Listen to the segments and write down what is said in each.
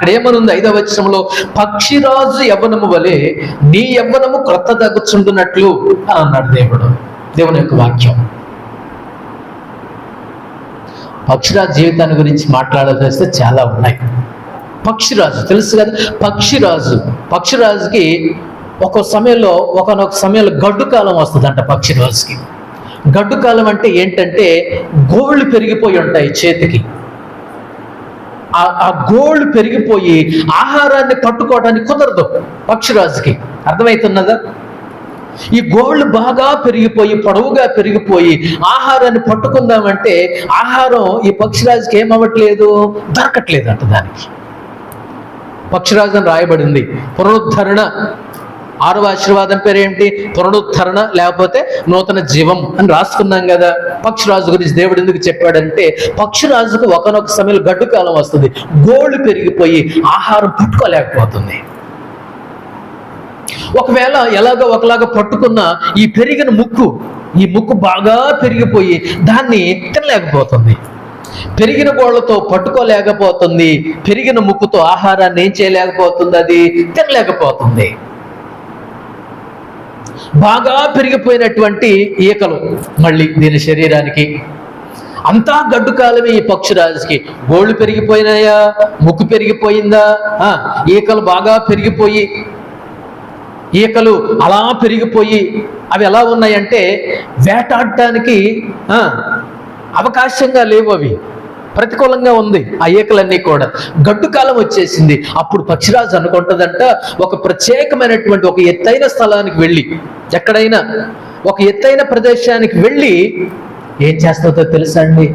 అక్కడ ఏమనుంది? ఐదవ వచనంలో పక్షిరాజు యవ్వనము వలె నీ యవ్వనము క్రొత్త దగ్గుచుండునట్లు అని అన్నాడు దేవుడు. దేవుని యొక్క వాక్యం. పక్షిరాజు జీవితాన్ని గురించి మాట్లాడాల్సి వస్తే చాలా ఉన్నాయి. పక్షిరాజు తెలుసు కదా? పక్షిరాజు పక్షిరాజుకి ఒక్కో సమయంలో ఒకనొక సమయంలో గడ్డు కాలం వస్తుందంట పక్షిరాజుకి. గడ్డు కాలం అంటే ఏంటంటే గోళ్ళు పెరిగిపోయి ఉంటాయి చేతికి. ఆ- ఆ గోళ్ళు పెరిగిపోయి ఆహారాన్ని పట్టుకోవడానికి కుదరదు పక్షిరాజుకి. అర్థమవుతున్నదా ఈ గోళ్ళు బాగా పెరిగిపోయి పొడవుగా పెరిగిపోయి ఆహారాన్ని పట్టుకుందామంటే ఆహారం ఈ పక్షిరాజుకి ఏమవ్వట్లేదు దొరకట్లేదు అంట దానికి. పక్షిరాజు అని రాయబడింది పునరుద్ధరణ ఆరవ ఆశీర్వాదం పేరు ఏంటి పునరుద్ధరణ లేకపోతే నూతన జీవం అని రాసుకున్నాం కదా. పక్షిరాజు గురించి దేవుడు ఎందుకు చెప్పాడంటే పక్షిరాజుకు ఒకనొక సమయంలో గడ్డు కాలం వస్తుంది. గోళ్ళు పెరిగిపోయి ఆహారం పట్టుకోలేకపోతుంది. ఒకవేళ ఎలాగో ఒకలాగా పట్టుకున్న ఈ పెరిగిన ముక్కు ఈ ముక్కు బాగా పెరిగిపోయి దాన్ని తినలేకపోతుంది. పెరిగిన గోళ్ళతో పట్టుకోలేకపోతుంది. పెరిగిన ముక్కుతో ఆహారాన్ని ఏం చేయలేకపోతుంది అది? తినలేకపోతుంది. బాగా పెరిగిపోయినటువంటి ఈకలు మళ్ళీ దీని శరీరానికి. అంతా గడ్డు కాలమే ఈ పక్షురాజుకి గోళ్ళు పెరిగిపోయినాయా? ముక్కు పెరిగిపోయిందా? ఈకలు బాగా పెరిగిపోయి ఈకలు అలా పెరిగిపోయి అవి ఎలా ఉన్నాయంటే వేటాడటానికి అవకాశంగా లేవు అవి. ప్రతికూలంగా ఉంది. ఆ ఈకలన్నీ కూడా. గడ్డు కాలం వచ్చేసింది. అప్పుడు పక్షిరాజు అనుకుంటుందంట ఒక ప్రత్యేకమైనటువంటి ఒక ఎత్తైన స్థలానికి వెళ్ళి ఎక్కడైనా ఒక ఎత్తైన ప్రదేశానికి వెళ్ళి ఏం చేస్తుందో తెలుసా అండి?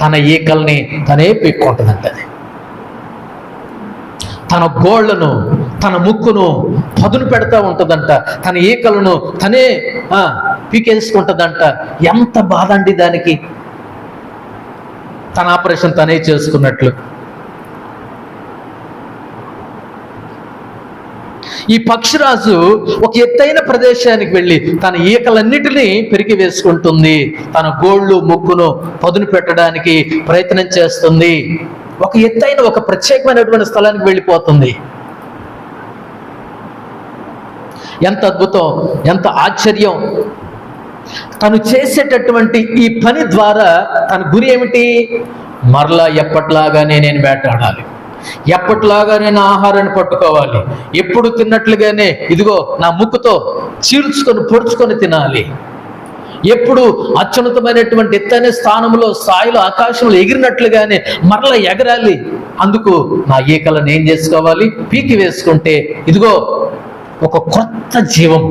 తన ఈకల్ని తనే పీక్కుంటుందంట అది. తన గోళ్ళను తన ముక్కును పదును పెడతా ఉంటుందంట. తన ఈకలను తనే పీకేసుకుంటుందంట. ఎంత బాధ అండి దానికి. తన ఆపరేషన్ తనే చేసుకున్నట్లు. ఈ పక్షిరాజు ఒక ఎత్తైన ప్రదేశానికి వెళ్ళి తన ఈకలన్నిటినీ పెరిగి వేసుకుంటుంది. తన గోళ్ళు ముక్కును పదును పెట్టడానికి ప్రయత్నం చేస్తుంది. ఒక ఎత్తైన ఒక ప్రత్యేకమైనటువంటి స్థలానికి వెళ్ళిపోతుంది. ఎంత అద్భుతం ఎంత ఆశ్చర్యం. తను చేసేటటువంటి ఈ పని ద్వారా తన గురి ఏమిటి? మరలా ఎప్పట్లాగానే నేను వేటాడాలి. ఎప్పట్లాగానే నా ఆహారాన్ని పట్టుకోవాలి. ఎప్పుడు తిన్నట్లుగానే ఇదిగో నా ముక్కుతో చీల్చుకొని పొడుచుకొని తినాలి. ఎప్పుడు అత్యున్నతమైనటువంటి ఎత్తైన స్థానంలో స్థాయిలో ఆకాశంలో ఎగిరినట్లుగానే మరల ఎగరాలి. అందుకు నా ఈకలను ఏం చేసుకోవాలి? పీకి వేసుకుంటే ఇదిగో ఒక కొత్త జీవం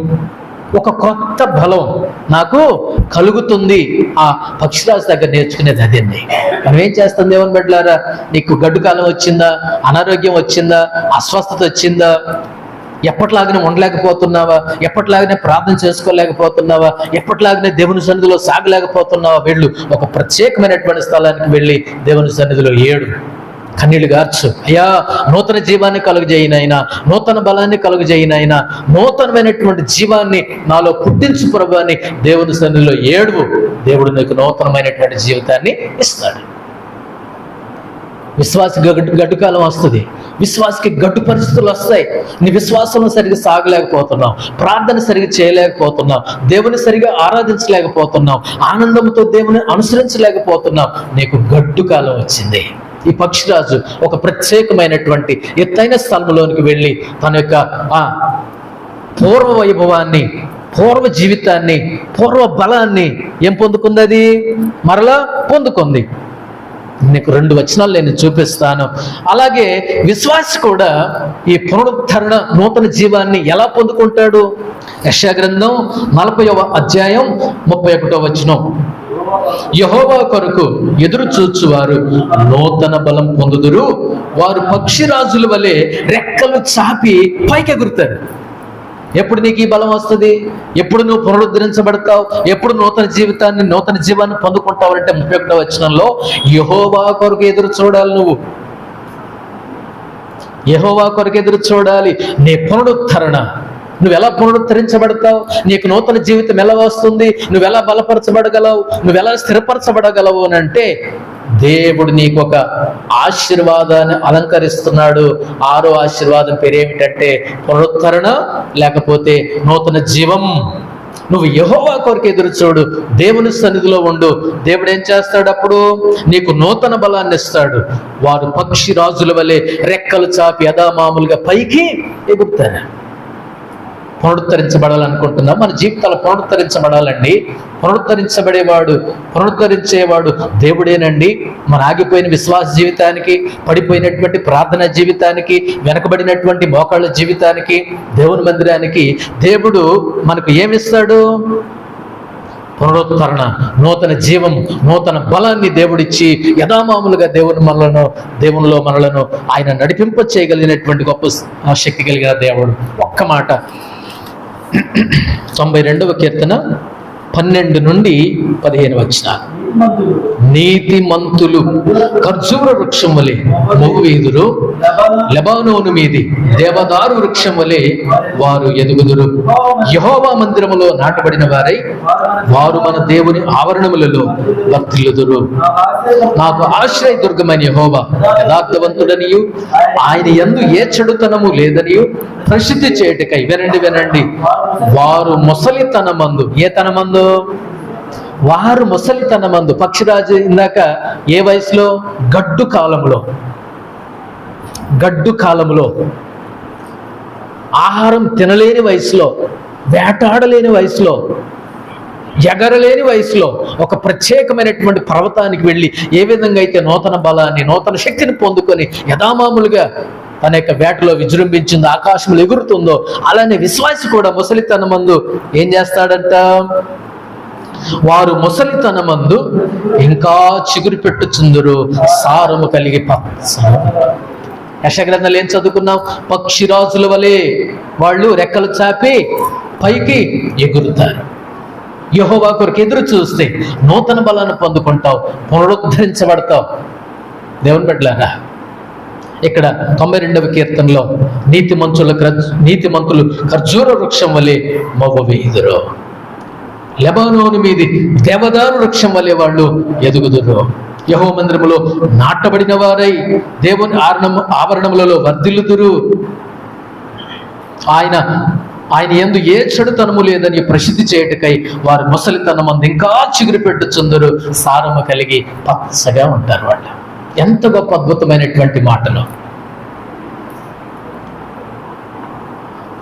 ఒక కొత్త బలం నాకు కలుగుతుంది. ఆ పక్షిరాజు దగ్గర నేర్చుకునేది అదండి మనం ఏం చేస్తాం దేవుని బిడ్డలారా? నీకు గడ్డు కాలం వచ్చిందా? అనారోగ్యం వచ్చిందా? అస్వస్థత వచ్చిందా? ఎప్పటిలాగానే ఉండలేకపోతున్నావా? ఎప్పటిలాగానే ప్రార్థన చేసుకోలేకపోతున్నావా? ఎప్పటిలాగానే దేవుని సన్నిధిలో సాగలేకపోతున్నావా? వెళ్ళు ఒక ప్రత్యేకమైనటువంటి స్థలానికి వెళ్ళి దేవుని సన్నిధిలో ఏడు. కన్నీళ్ళు గార్చు. అయ్యా నూతన జీవాన్ని కలుగజేయినైనా నూతన బలాన్ని కలుగజేయినైనా నూతనమైనటువంటి జీవాన్ని నాలో పుట్టించు ప్రభు అని దేవుని సన్నిధిలో ఏడువు. దేవుడు నీకు నూతనమైనటువంటి జీవితాన్ని ఇస్తాడు. విశ్వాస గడ్డు గడ్డుకాలం వస్తుంది. విశ్వాసకి గడ్డు పరిస్థితులు వస్తాయి. నీ విశ్వాసం సరిగా సాగలేకపోతున్నావు. ప్రార్థన సరిగా చేయలేకపోతున్నావు. దేవుని సరిగా ఆరాధించలేకపోతున్నావు. ఆనందంతో దేవుని అనుసరించలేకపోతున్నావు. నీకు గడ్డు కాలం వచ్చింది. ఈ పక్షిరాజు ఒక ప్రత్యేకమైనటువంటి ఎత్తైన స్థలంలోనికి వెళ్ళి తన యొక్క ఆ పూర్వ వైభవాన్ని పూర్వ జీవితాన్ని పూర్వ బలాన్ని ఏం పొందుకుంది అది మరలా పొందుకుంది. నీకు రెండు వచనాలు నేను చూపిస్తాను. అలాగే విశ్వాస కూడా ఈ పునరుద్ధరణ నూతన జీవాన్ని ఎలా పొందుకుంటాడు? యశా గ్రంథం నలభైవ అధ్యాయం ముప్పై ఒకటో వచనం. యహోవా కొరకు ఎదురు చూచువారు నూతన బలం పొందుదురు. వారు పక్షిరాజుల వలె రెక్కలు చాపి పైకెగురుతారు ఎప్పుడు నీకు ఈ బలం వస్తుంది? ఎప్పుడు నువ్వు పునరుద్ధరించబడతావు? ఎప్పుడు నూతన జీవితాన్ని నూతన జీవాన్ని పొందుకుంటావు అంటే ముప్పై ఒకటో వచనంలో యహోవా కొరకు ఎదురు చూడాలి నువ్వు. యహోవా కొరకు ఎదురు చూడాలి. నీ పునరుద్ధరణ. నువ్వు ఎలా పునరుద్ధరించబడతావు? నీకు నూతన జీవితం ఎలా వస్తుంది? నువ్వు ఎలా బలపరచబడగలవు? నువ్వు ఎలా స్థిరపరచబడగలవు అని అంటే దేవుడు నీకు ఒక ఆశీర్వాదాన్ని అలంకరిస్తున్నాడు. ఆరో ఆశీర్వాదం పేరేమిటంటే పునరుద్ధరణ లేకపోతే నూతన జీవం. నువ్వు యహోవా కొరకు ఎదురు చూడు. దేవుని సన్నిధిలో ఉండు. దేవుడు ఏం చేస్తాడు అప్పుడు? నీకు నూతన బలాన్ని ఇస్తాడు. వారు పక్షి రాజుల వలె రెక్కలు చాపి యథామామూలుగా పైకి ఎగురుతారు. పునరుద్ధరించబడాలనుకుంటున్నాం. మన జీవితాలు పునరుద్ధరించబడాలండి. పునరుద్ధరించబడేవాడు పునరుద్ధరించేవాడు దేవుడేనండి. మన ఆగిపోయిన విశ్వాస జీవితానికి పడిపోయినటువంటి ప్రార్థన జీవితానికి వెనకబడినటువంటి మోకాళ్ళ జీవితానికి దేవుని మందిరానికి దేవుడు మనకు ఏమిస్తాడు? పునరుద్ధరణ నూతన జీవం నూతన బలాన్ని దేవుడిచ్చి యథామాములుగా దేవుని మనలను దేవునిలో మనలను ఆయన నడిపింప చేయగలిగినటువంటి గొప్ప శక్తి కలిగిన దేవుడు. ఒక్క మాట తొంభై రెండవ కీర్తన పన్నెండు నుండి పదిహేను వచ్చిన నీతిమంతులు నీతి మంతులు ఖర్జూర వృక్షం వలె మొగువీదురు లెబానోను మీది దేవదారు వృక్షం వలె వారు ఎదుగుదురు. యహోవా మందిరములో నాటబడిన వారై వారు మన దేవుని ఆవరణములలో వర్తిల్లుదురు నాకు ఆశ్రయ దుర్గమైన యహోవా యథార్థవంతుడనియు ఆయన ఎందు ఏ చెడుతనము లేదనియు ప్రసిద్ధి చేయటకై వినండి వినండి. వారు ముసలితనమందు ఏ తనమందు? వారు ముసలితనమందు. పక్షిరాజు ఇందాక ఏ వయసులో? గడ్డు కాలంలో. గడ్డు కాలంలో. ఆహారం తినలేని వయసులో. వేటాడలేని వయసులో. ఎగరలేని వయసులో. ఒక ప్రత్యేకమైనటువంటి పర్వతానికి వెళ్ళి ఏ విధంగా అయితే నూతన బలాన్ని నూతన శక్తిని పొందుకొని యథామాములుగా తన యొక్క వేటలో విజృంభించిందో ఆకాశంలో ఎగురుతుందో అలానే విశ్వాసి కూడా ముసలితన మందు ఏం చేస్తాడంట? వారు ముసలితనమందు ఇంకా చిగురు పెట్టుచుందురు సారము కలిగి యశగ్రంథాలు ఏం చదువుకున్నాం పక్షిరాజుల వలె వాళ్ళు రెక్కలు చాపి పైకి ఎగురుతారు. యహోవా కొరకు ఎదురు చూస్తే నూతన బలాన్ని పొందుకుంటావు పునరుద్ధరించబడతావు. దేవుని బిడ్డలారా ఇక్కడ తొంభై రెండవ కీర్తనలో నీతి మంచుల నీతి మంతులు ఖర్జూర వృక్షం వలె మగ వేయుదురు. లెబానోను మీది దేవదారు వృక్షం వలె వాళ్ళు ఎదుగుదురు. యహో మందిరములో నాటబడిన వారై దేవుని ఆవరణము ఆవరణములలో వర్ధిల్లుదురు. ఆయన ఆయన ఎందు ఏ చెడుతనము లేదని ప్రసిద్ధి చేయటకై వారి ముసలితనం అందు ఇంకా చిగురు పెట్టుచుందరు. సారము కలిగి పచ్చగా ఉంటారు వాళ్ళు ఎంత గొప్ప అద్భుతమైనటువంటి మాటలు.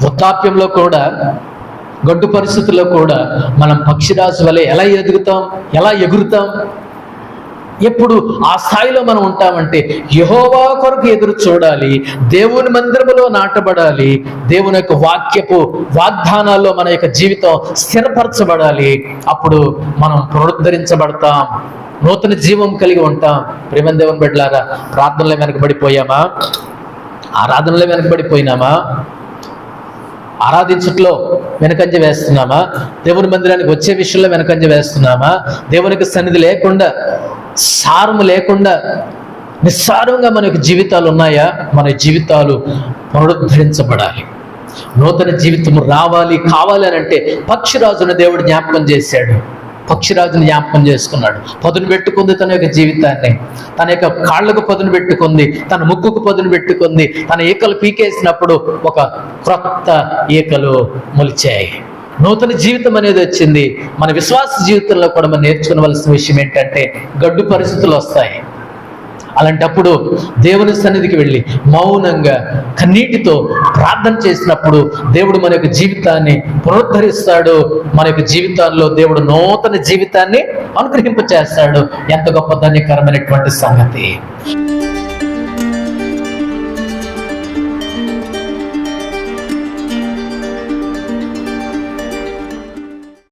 వృద్ధాప్యంలో కూడా గడ్డు పరిస్థితుల్లో కూడా మనం పక్షిరాశి వలె ఎలా ఎదుగుతాం ఎలా ఎగురుతాం? ఎప్పుడు ఆ స్థాయిలో మనం ఉంటామంటే యహోవా కొరకు ఎదురు చూడాలి దేవుని మందిరములో నాటబడాలి దేవుని యొక్క వాక్యపు వాగ్దానాల్లో మన యొక్క జీవితం స్థిరపరచబడాలి. అప్పుడు మనం పునరుద్ధరించబడతాం నూతన జీవం కలిగి ఉంటాం. ప్రేమ దేవుని బిడ్డలారా ప్రార్థనలో వెనకబడిపోయామా ఆరాధనలో వెనకబడిపోయినామా ఆరాధించట్లో వెనకంజ వేస్తున్నామా? దేవుని మందిరానికి వచ్చే విషయంలో వెనకంజ వేస్తున్నామా? దేవునికి సన్నిధి లేకుండా సారము లేకుండా నిస్సారంగా మన యొక్క జీవితాలు ఉన్నాయా? మన జీవితాలు పునరుద్ధరించబడాలి. నూతన జీవితం రావాలి కావాలి అని అంటే పక్షిరాజును దేవుడు జ్ఞాపకం చేశాడు. పక్షిరాజుని జ్ఞాపకం చేసుకున్నాడు. పదును పెట్టుకుంది తన యొక్క జీవితాన్ని. తన యొక్క కాళ్ళకు పదును పెట్టుకుంది తన ముక్కుకు పదును పెట్టుకుంది తన ఈకలు పీకేసినప్పుడు ఒక క్రొత్త ఈకలు మొలిచాయి. నూతన జీవితం అనేది వచ్చింది. మన విశ్వాస జీవితంలో కూడా మనం నేర్చుకోవలసిన విషయం ఏంటంటే గడ్డు పరిస్థితులు వస్తాయి. అలాంటప్పుడు దేవుని సన్నిధికి వెళ్ళి మౌనంగా కన్నీటితో ప్రార్థన చేసినప్పుడు దేవుడు మన యొక్క జీవితాన్ని పునరుద్ధరిస్తాడు. మన యొక్క జీవితాల్లో దేవుడు నూతన జీవితాన్ని అనుగ్రహింప చేస్తాడు ఎంత గొప్ప ధన్యకరమైనటువంటి సంగతి.